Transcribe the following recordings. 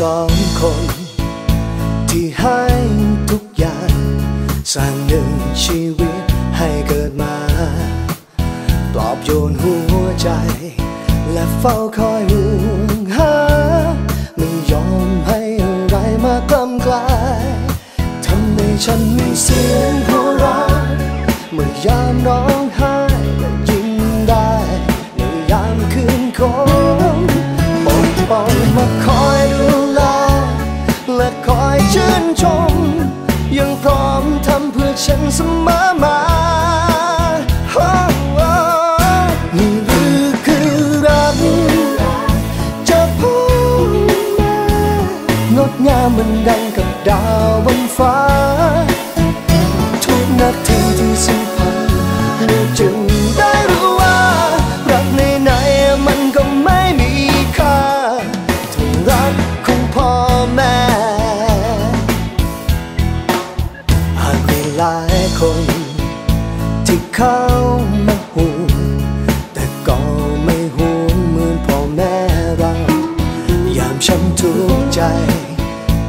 สองคน ที่ให้ทุกอย่าง สร้างหนึ่งชีวิตให้เกิดมา ปลอบโยนหัวใจ และเฝ้าคอยห่วงหา ไม่ยอมให้อะไรมากล้ำกลายทำให้ฉันมีเสียง เสมอมา Oh, oh นี่หรือคือรักจากพ่อแม่งดงามมันดังกับดาวบนฟ้า ทุกนาทีที่สัมพันธ์ลูกจึง เขามาห่วงแต่ก็ไม่ห่วงเหมือนพ่อแม่เรายามช้ำทุกใจ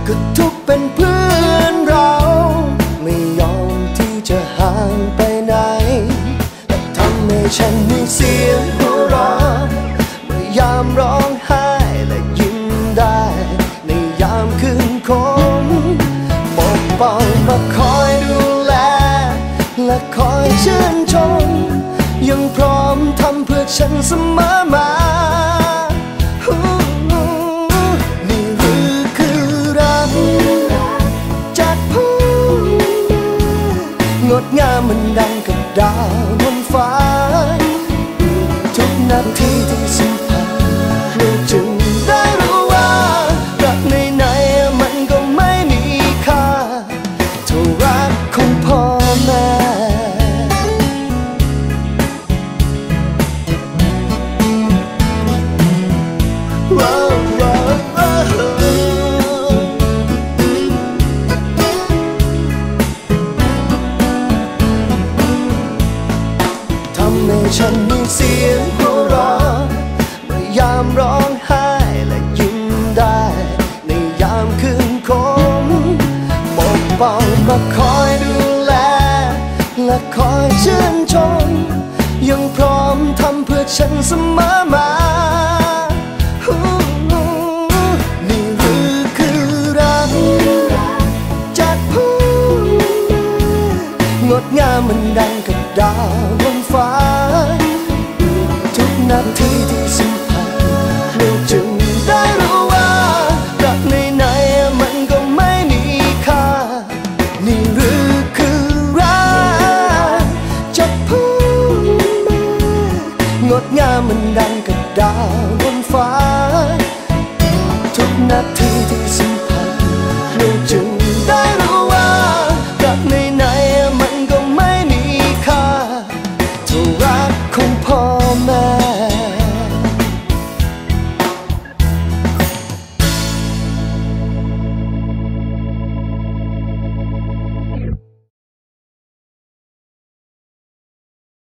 ก็ทุกเป็นเพื่อนเรา ไม่ยอมที่จะห่างไปไหนและทำให้ฉันมีเสียงหัวเราะเมื่อยามร้อง ชื่นชม ยังพร้อมทำเพื่อฉันเสมอมานี่หรือคือรักจากพ่อแม่งดงามมันดังกับดาว ฉันมีเสียงหัวเราะเมื่อยามร้องไห้และยิ้มได้ ในยามคืนคมปกป้องมาคอยดูแล และคอยชื่นชมยังพร้อมทำเพื่อฉันเสมอ ดงามมันดังกับดาวบนฟ้า ทุกนาทีที่สัมผัสเราจึงได้รู้ว่ารักในไหนมันก็ไม่มีค่าถ้ารักคงพอ